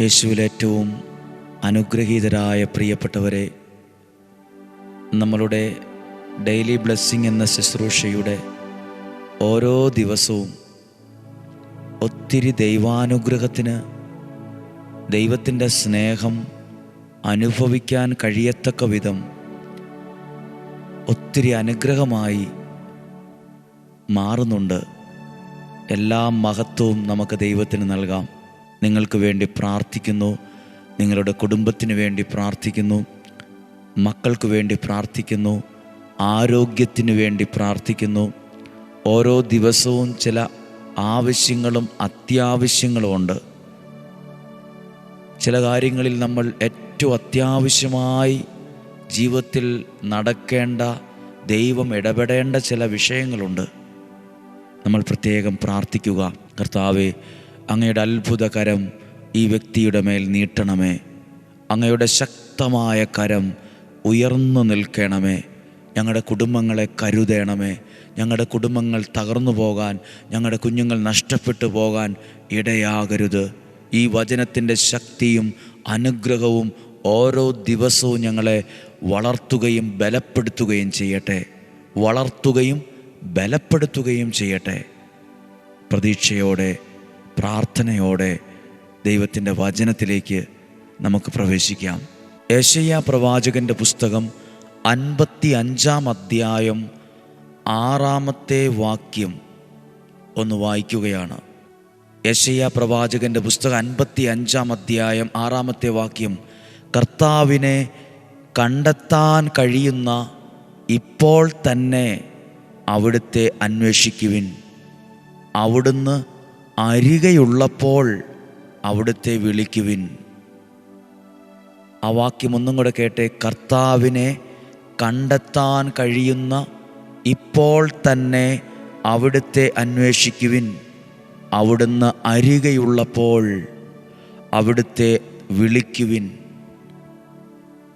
യേശുവിൽ ഏറ്റവും അനുഗ്രഹീതരായ പ്രിയപ്പെട്ടവരെ നമ്മളുടെ ഡെയിലി ബ്ലെസ്സിങ് എന്ന ശുശ്രൂഷയുടെ ഓരോ ദിവസവും ഒത്തിരി ദൈവാനുഗ്രഹത്തിന് ദൈവത്തിന്റെ സ്നേഹം അനുഭവിക്കാൻ കഴിയത്തക്ക വിധം ഒത്തിരി അനുഗ്രഹമായി മാറുന്നുണ്ട്. എല്ലാ മഹത്വവും നമുക്ക് ദൈവത്തിന് നൽകാം. നിങ്ങൾക്ക് വേണ്ടി പ്രാർത്ഥിക്കുന്നു. നിങ്ങളുടെ കുടുംബത്തിന് വേണ്ടി പ്രാർത്ഥിക്കുന്നു. മക്കൾക്ക് വേണ്ടി പ്രാർത്ഥിക്കുന്നു. ആരോഗ്യത്തിന് വേണ്ടി പ്രാർത്ഥിക്കുന്നു. ഓരോ ദിവസവും ചില ആവശ്യങ്ങളും അത്യാവശ്യങ്ങളുമുണ്ട് ചില കാര്യങ്ങളിൽ നമ്മൾ ഏറ്റവും അത്യാവശ്യമായി ജീവിതത്തിൽ നടക്കേണ്ട ദൈവം ഇടപെടേണ്ട ചില വിഷയങ്ങളുണ്ട്. നമ്മൾ പ്രത്യേകം പ്രാർത്ഥിക്കുക. കർത്താവെ അങ്ങയുടെ അത്ഭുത കരം ഈ വ്യക്തിയുടെ മേൽ നീട്ടണമേ. അങ്ങയുടെ ശക്തമായ കരം ഉയർന്നു നിൽക്കണമേ. ഞങ്ങളുടെ കുടുംബങ്ങളെ കരുതേണമേ. ഞങ്ങളുടെ കുടുംബങ്ങൾ തകർന്നു പോകാൻ ഞങ്ങളുടെ കുഞ്ഞുങ്ങൾ നഷ്ടപ്പെട്ടു പോകാൻ ഇടയാകരുത്. ഈ വചനത്തിന്റെ ശക്തിയും അനുഗ്രഹവും ഓരോ ദിവസവും ഞങ്ങളെ വളർത്തുകയും ബലപ്പെടുത്തുകയും ചെയ്യട്ടെ. വളർത്തുകയും ബലപ്പെടുത്തുകയും ചെയ്യട്ടെ. പ്രതീക്ഷയോടെ പ്രാർത്ഥനയോടെ ദൈവത്തിന്റെ വചനത്തിലേക്ക് നമുക്ക് പ്രവേശിക്കാം. യേശയ്യ പ്രവാചകന്റെ പുസ്തകം അൻപത്തി അഞ്ചാം അധ്യായം ആറാമത്തെ വാക്യം ഒന്ന് വായിക്കുകയാണ്. യശയ്യ പ്രവാചകന്റെ പുസ്തകം അൻപത്തി അഞ്ചാം അധ്യായം ആറാമത്തെ വാക്യം കർത്താവിനെ കണ്ടെത്താൻ കഴിയുന്ന ഇപ്പോൾ തന്നെ അവിടുത്തെ അന്വേഷിക്കുവിൻ. അവിടുന്ന് അരികെയുള്ളപ്പോൾ അവിടുത്തെ വിളിക്കുവിൻ. ആ വാക്യം ഒന്നും കൂടെ കേട്ടെ. കർത്താവിനെ കണ്ടെത്താൻ കഴിയുന്ന ഇപ്പോൾ തന്നെ അവിടുത്തെ അന്വേഷിക്കുവിൻ. അവിടുന്ന് അരികെയുള്ളപ്പോൾ അവിടുത്തെ വിളിക്കുവിൻ.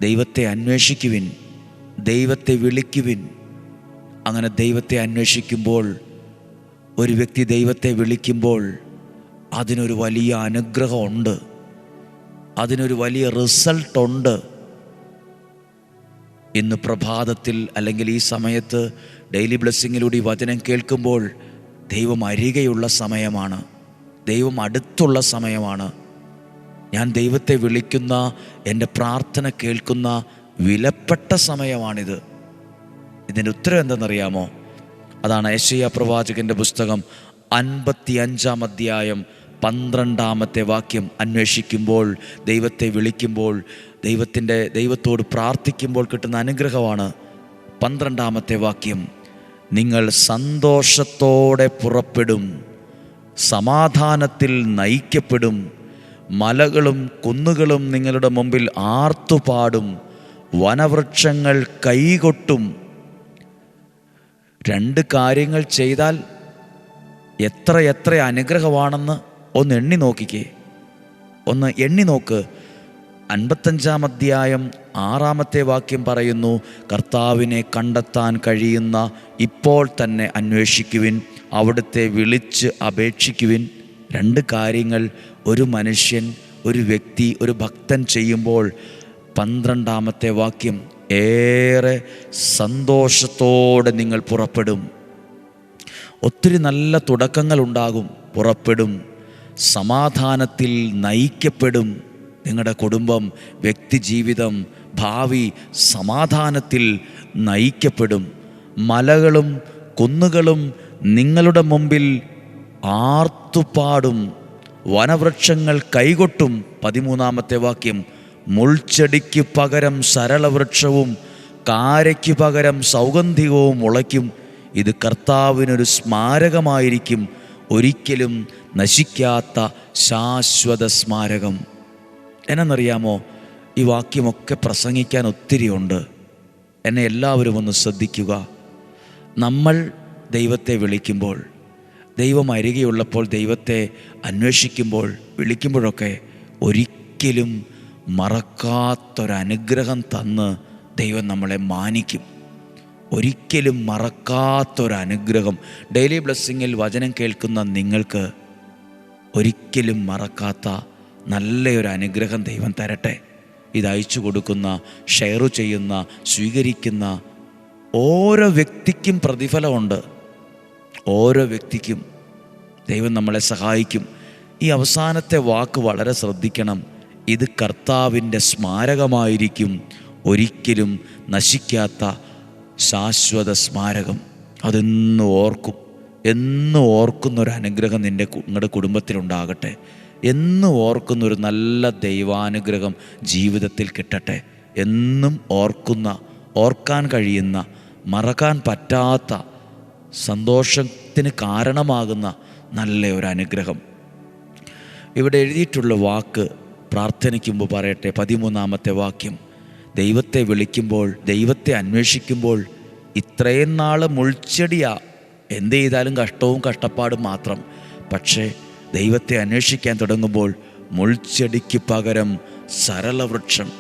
ദൈവത്തെ അന്വേഷിക്കുവിൻ. ദൈവത്തെ വിളിക്കുവിൻ. അങ്ങനെ ദൈവത്തെ അന്വേഷിക്കുമ്പോൾ ഒരു വ്യക്തി ദൈവത്തെ വിളിക്കുമ്പോൾ അതിനൊരു വലിയ അനുഗ്രഹമുണ്ട്. അതിനൊരു വലിയ റിസൾട്ടുണ്ട്. ഇന്ന് പ്രഭാതത്തിൽ അല്ലെങ്കിൽ ഈ സമയത്ത് ഡെയിലി ബ്ലെസ്സിങ്ങിലൂടെ ഈ വചനം കേൾക്കുമ്പോൾ ദൈവം അരികെയുള്ള സമയമാണ്. ദൈവം അടുത്തുള്ള സമയമാണ്. ഞാൻ ദൈവത്തെ വിളിക്കുന്ന എന്റെ പ്രാർത്ഥന കേൾക്കുന്ന വിലപ്പെട്ട സമയമാണിത്. ഇതിന്റെ ഉത്തരം എന്തെന്നറിയാമോ? അതാണ് ഏഷ്യ പ്രവാചകന്റെ പുസ്തകം അൻപത്തി അഞ്ചാം അധ്യായം പന്ത്രണ്ടാമത്തെ വാക്യം. അന്വേഷിക്കുമ്പോൾ ദൈവത്തെ വിളിക്കുമ്പോൾ ദൈവത്തിന്റെ ദൈവത്തോട് പ്രാർത്ഥിക്കുമ്പോൾ കിട്ടുന്ന അനുഗ്രഹമാണ് പന്ത്രണ്ടാമത്തെ വാക്യം. നിങ്ങൾ സന്തോഷത്തോടെ പുറപ്പെടും സമാധാനത്തിൽ നയിക്കപ്പെടും മലകളും കുന്നുകളും നിങ്ങളുടെ മുമ്പിൽ ആർത്തുപാടും വനവൃക്ഷങ്ങൾ കൈകൊട്ടും രണ്ട് കാര്യങ്ങൾ ചെയ്താൽ എത്ര എത്ര അനുഗ്രഹമാണെന്ന് ഒന്ന് എണ്ണി നോക്കിക്കേ. ഒന്ന് എണ്ണി നോക്ക്. അൻപത്തഞ്ചാം അധ്യായം ആറാമത്തെ വാക്യം പറയുന്നു കർത്താവിനെ കണ്ടെത്താൻ കഴിയുന്ന ഇപ്പോൾ തന്നെ അന്വേഷിക്കുവിൻ അവിടുത്തെ വിളിച്ച് അപേക്ഷിക്കുവിൻ. രണ്ട് കാര്യങ്ങൾ ഒരു മനുഷ്യൻ ഒരു വ്യക്തി ഒരു ഭക്തൻ ചെയ്യുമ്പോൾ പന്ത്രണ്ടാമത്തെ വാക്യം ഏറെ സന്തോഷത്തോടെ നിങ്ങൾ പുറപ്പെടും. ഒത്തിരി നല്ല തുടക്കങ്ങൾ ഉണ്ടാകും പുറപ്പെടും സമാധാനത്തിൽ നയിക്കപ്പെടും. നിങ്ങളുടെ കുടുംബം വ്യക്തിജീവിതം ഭാവി സമാധാനത്തിൽ നയിക്കപ്പെടും. മലകളും കുന്നുകളും നിങ്ങളുടെ മുമ്പിൽ ആർത്തുപാടും. വനവൃക്ഷങ്ങൾ കൈകൊട്ടും. പതിമൂന്നാമത്തെ വാക്യം മുൾച്ചെടിക്ക് പകരം സരളവൃക്ഷവും കാരയ്ക്ക് പകരം സൗഗന്ധികവും മുളയ്ക്കും ഇത് കർത്താവിനൊരു സ്മാരകമായിരിക്കും. ഒരിക്കലും നശിക്കാത്ത ശാശ്വത സ്മാരകം. എന്നറിയാമോ ഈ വാക്യമൊക്കെ പ്രസംഗിക്കാൻ ഒത്തിരിയുണ്ട്. എന്നെ എല്ലാവരും ഒന്ന് ശ്രദ്ധിക്കുക. നമ്മൾ ദൈവത്തെ വിളിക്കുമ്പോൾ ദൈവം അരികെയുള്ളപ്പോൾ ദൈവത്തെ അന്വേഷിക്കുമ്പോൾ വിളിക്കുമ്പോഴൊക്കെ ഒരിക്കലും മറക്കാത്തൊരനുഗ്രഹം തന്ന് ദൈവം നമ്മളെ മാനിക്കും. ഒരിക്കലും മറക്കാത്തൊരനുഗ്രഹം. ഡെയിലി ബ്ലെസ്സിങ്ങിൽ വചനം കേൾക്കുന്ന നിങ്ങൾക്ക് ഒരിക്കലും മറക്കാത്ത നല്ലൊരു അനുഗ്രഹം ദൈവം തരട്ടെ. ഇത് അയച്ചു കൊടുക്കുന്ന ഷെയർ ചെയ്യുന്ന സ്വീകരിക്കുന്ന ഓരോ വ്യക്തിക്കും പ്രതിഫലമുണ്ട്. ഓരോ വ്യക്തിക്കും ദൈവം നമ്മളെ സഹായിക്കും. ഈ അവസാനത്തെ വാക്ക് വളരെ ശ്രദ്ധിക്കണം. ഇത് കർത്താവിന്റെ സ്മാരകമായിരിക്കും. ഒരിക്കലും നശിക്കാത്ത ശാശ്വത സ്മാരകം. അതെന്നും ഓർക്കും. എന്നും ഓർക്കുന്ന ഒരു അനുഗ്രഹം നിന്റെ നിങ്ങളുടെ കുടുംബത്തിലുണ്ടാകട്ടെ. എന്നും ഓർക്കുന്നൊരു നല്ല ദൈവാനുഗ്രഹം ജീവിതത്തിൽ കിട്ടട്ടെ. എന്നും ഓർക്കുന്ന ഓർക്കാൻ കഴിയുന്ന മറക്കാൻ പറ്റാത്ത സന്തോഷത്തിന് കാരണമാകുന്ന നല്ല ഒരു അനുഗ്രഹം. ഇവിടെ എഴുതിയിട്ടുള്ള വാക്ക് പ്രാർത്ഥനയ്ക്ക് മുമ്പ് പറയട്ടെ. പതിമൂന്നാമത്തെ വാക്യം. ദൈവത്തെ വിളിക്കുമ്പോൾ ദൈവത്തെ അന്വേഷിക്കുമ്പോൾ ഇത്രയും നാൾ മുൾച്ചെടിയാ. എന്ത് ചെയ്താലും കഷ്ടവും കഷ്ടപ്പാടും മാത്രം. പക്ഷേ ദൈവത്തെ അന്വേഷിക്കാൻ തുടങ്ങുമ്പോൾ മുൾച്ചെടിക്ക് പകരം സരളവൃക്ഷം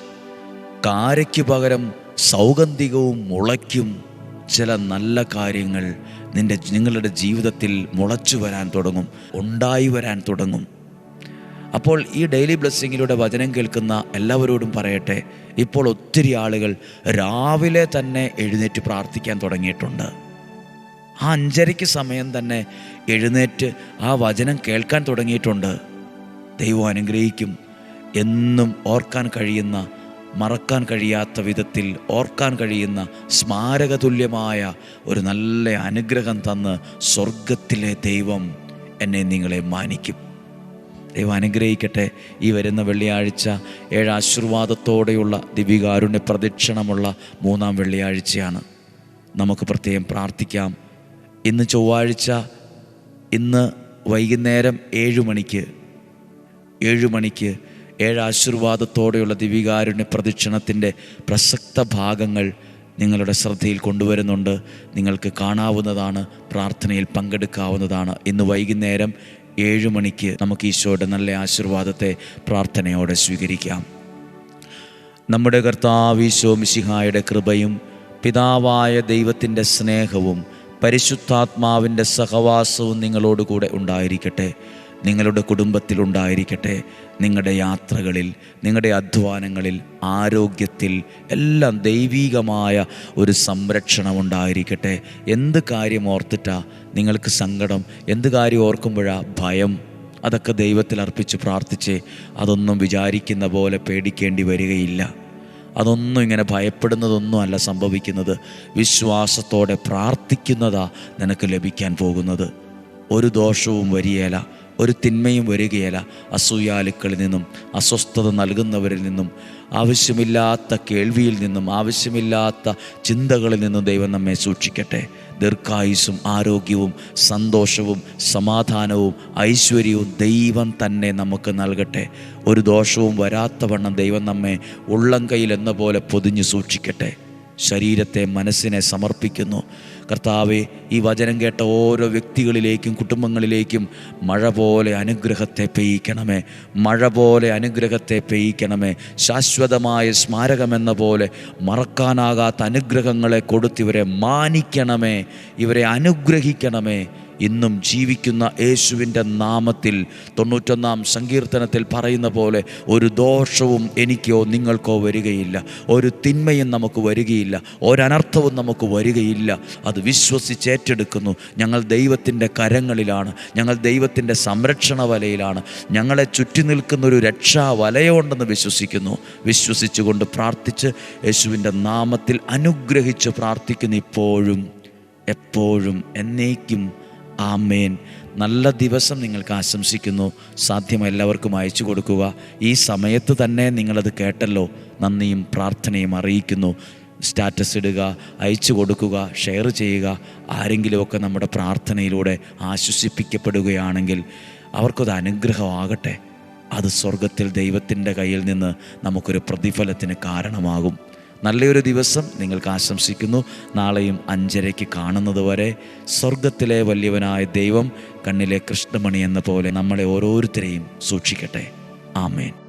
കാരയ്ക്ക് പകരം സൗഗന്ധികവും മുളയ്ക്കും ചില നല്ല കാര്യങ്ങൾ നിന്റെ നിങ്ങളുടെ ജീവിതത്തിൽ മുളച്ചു വരാൻ തുടങ്ങും ഉണ്ടായി വരാൻ തുടങ്ങും. അപ്പോൾ ഈ ഡെയിലി ബ്ലെസ്സിങ്ങിലൂടെ വചനം കേൾക്കുന്ന എല്ലാവരോടും പറയട്ടെ ഇപ്പോൾ ഒത്തിരി ആളുകൾ രാവിലെ തന്നെ എഴുന്നേറ്റ് പ്രാർത്ഥിക്കാൻ തുടങ്ങിയിട്ടുണ്ട്. ആ അഞ്ചരയ്ക്ക് സമയം തന്നെ എഴുന്നേറ്റ് ആ വചനം കേൾക്കാൻ തുടങ്ങിയിട്ടുണ്ട്. ദൈവം അനുഗ്രഹിക്കും. എന്നും ഓർക്കാൻ കഴിയുന്ന മറക്കാൻ കഴിയാത്ത വിധത്തിൽ ഓർക്കാൻ കഴിയുന്ന സ്മാരകതുല്യമായ ഒരു നല്ല അനുഗ്രഹം തന്ന് സ്വർഗത്തിലെ ദൈവം എന്നെ നിങ്ങളെ മാനിക്കും. ദൈവം അനുഗ്രഹിക്കട്ടെ. ഈ വരുന്ന വെള്ളിയാഴ്ച ഏഴ് ദിവികാരുണ്യ പ്രദക്ഷിണമുള്ള മൂന്നാം വെള്ളിയാഴ്ചയാണ്. നമുക്ക് പ്രത്യേകം പ്രാർത്ഥിക്കാം. ഇന്ന് ചൊവ്വാഴ്ച ഇന്ന് വൈകുന്നേരം ഏഴ് മണിക്ക് ഏഴ് മണിക്ക് ഏഴ് ദിവികാരുണ്യ പ്രദക്ഷിണത്തിന്റെ പ്രസക്ത ഭാഗങ്ങൾ നിങ്ങളുടെ ശ്രദ്ധയിൽ കൊണ്ടുവരുന്നുണ്ട്. നിങ്ങൾക്ക് കാണാവുന്നതാണ് പ്രാർത്ഥനയിൽ പങ്കെടുക്കാവുന്നതാണ്. ഇന്ന് വൈകുന്നേരം ഏഴ് മണിക്ക് നമുക്ക് ഈശോയുടെ നല്ല ആശീർവാദത്തെ പ്രാർത്ഥനയോടെ സ്വീകരിക്കാം. നമ്മുടെ കർത്താവ് ഈശോ മിശിഹായുടെ കൃപയും പിതാവായ ദൈവത്തിന്റെ സ്നേഹവും പരിശുദ്ധാത്മാവിന്റെ സഹവാസവും നിങ്ങളോടുകൂടെ ഉണ്ടായിരിക്കട്ടെ. നിങ്ങളുടെ കുടുംബത്തിലുണ്ടായിരിക്കട്ടെ. നിങ്ങളുടെ യാത്രകളിൽ നിങ്ങളുടെ അധ്വാനങ്ങളിൽ ആരോഗ്യത്തിൽ എല്ലാം ദൈവീകമായ ഒരു സംരക്ഷണം ഉണ്ടായിരിക്കട്ടെ. എന്ത് കാര്യം ഓർത്തിട്ടാ നിങ്ങൾക്ക് സങ്കടം? എന്ത് കാര്യം ഓർക്കുമ്പോഴാ ഭയം? അതൊക്കെ ദൈവത്തിൽ അർപ്പിച്ച് പ്രാർത്ഥിച്ച് അതൊന്നും വിചാരിക്കുന്ന പോലെ പേടിക്കേണ്ടി വരികയില്ല. അതൊന്നും ഇങ്ങനെ ഭയപ്പെടുന്നതൊന്നും അല്ല സംഭവിക്കുന്നത്. വിശ്വാസത്തോടെ പ്രാർത്ഥിക്കുന്നതാ നിനക്ക് ലഭിക്കാൻ പോകുന്നത്. ഒരു ദോഷവും വരികയില്ല ഒരു തിന്മയും വരികയില്ല. അസൂയാലുക്കളിൽ നിന്നും അസ്വസ്ഥത നൽകുന്നവരിൽ നിന്നും ആവശ്യമില്ലാത്ത കേൾവിയിൽ നിന്നും ആവശ്യമില്ലാത്ത ചിന്തകളിൽ നിന്നും ദൈവം നമ്മെ സൂക്ഷിക്കട്ടെ. ദീർഘായുസും ആരോഗ്യവും സന്തോഷവും സമാധാനവും ഐശ്വര്യവും ദൈവം തന്നെ നമുക്ക് നൽകട്ടെ. ഒരു ദോഷവും വരാത്തവണ്ണം ദൈവം നമ്മെ ഉള്ളം കയ്യിൽ എന്ന പോലെ പൊതിഞ്ഞു സൂക്ഷിക്കട്ടെ. ശരീരത്തെ മനസ്സിനെ സമർപ്പിക്കുന്നു. കർത്താവെ ഈ വചനം കേട്ട ഓരോ വ്യക്തികളിലേക്കും കുടുംബങ്ങളിലേക്കും മഴ പോലെ അനുഗ്രഹത്തെ പെയ്യിക്കണമേ. മഴ പോലെ അനുഗ്രഹത്തെ പെയ്യിക്കണമേ. ശാശ്വതമായ സ്മാരകമെന്ന പോലെ മറക്കാനാകാത്ത അനുഗ്രഹങ്ങളെ കൊടുത്തിവരെ മാനിക്കണമേ. ഇവരെ അനുഗ്രഹിക്കണമേ. ഇന്നും ജീവിക്കുന്ന യേശുവിന്റെ നാമത്തിൽ തൊണ്ണൂറ്റൊന്നാം സങ്കീർത്തനത്തിൽ പറയുന്ന പോലെ ഒരു ദോഷവും എനിക്കോ നിങ്ങൾക്കോ വരികയില്ല. ഒരു തിന്മയും നമുക്ക് വരികയില്ല. ഒരനർത്ഥവും നമുക്ക് വരികയില്ല. അത് വിശ്വസിച്ച് ഏറ്റെടുക്കുന്നു. ഞങ്ങൾ ദൈവത്തിന്റെ കരങ്ങളിലാണ്. ഞങ്ങൾ ദൈവത്തിന്റെ സംരക്ഷണ വലയിലാണ്. ഞങ്ങളെ ചുറ്റി നിൽക്കുന്ന ഒരു രക്ഷാ വലയമുണ്ടെന്ന് വിശ്വസിക്കുന്നു. വിശ്വസിച്ചുകൊണ്ട് പ്രാർത്ഥിച്ച് യേശുവിന്റെ നാമത്തിൽ അനുഗ്രഹിച്ച് പ്രാർത്ഥിക്കുന്നു ഇപ്പോഴും എപ്പോഴും എന്നേക്കും ആമേൻ. നല്ല ദിവസം നിങ്ങൾക്ക് ആശംസിക്കുന്നു. സാധ്യം എല്ലാവർക്കും അയച്ചു കൊടുക്കുക. ഈ സമയത്ത് തന്നെ നിങ്ങളത് കേട്ടല്ലോ. നന്ദിയും പ്രാർത്ഥനയും അറിയിക്കുന്നു. സ്റ്റാറ്റസ് ഇടുക അയച്ചു കൊടുക്കുക ഷെയർ ചെയ്യുക. ആരെങ്കിലുമൊക്കെ നമ്മുടെ പ്രാർത്ഥനയിലൂടെ ആശ്വസിപ്പിക്കപ്പെടുകയാണെങ്കിൽ അവർക്കത് അനുഗ്രഹമാകട്ടെ അത് സ്വർഗത്തിൽ ദൈവത്തിന്റെ കയ്യിൽ നിന്ന് നമുക്കൊരു പ്രതിഫലത്തിന് കാരണമാകും. നല്ലൊരു ദിവസം നിങ്ങൾക്ക് ആശംസിക്കുന്നു. നാളെയും അഞ്ചരയ്ക്ക് കാണുന്നത് വരെ സ്വർഗത്തിലെ വലിയവനായ ദൈവം കണ്ണിലെ കൃഷ്ണമണി എന്ന പോലെ നമ്മളെ ഓരോരുത്തരെയും സൂക്ഷിക്കട്ടെ. ആമേൻ.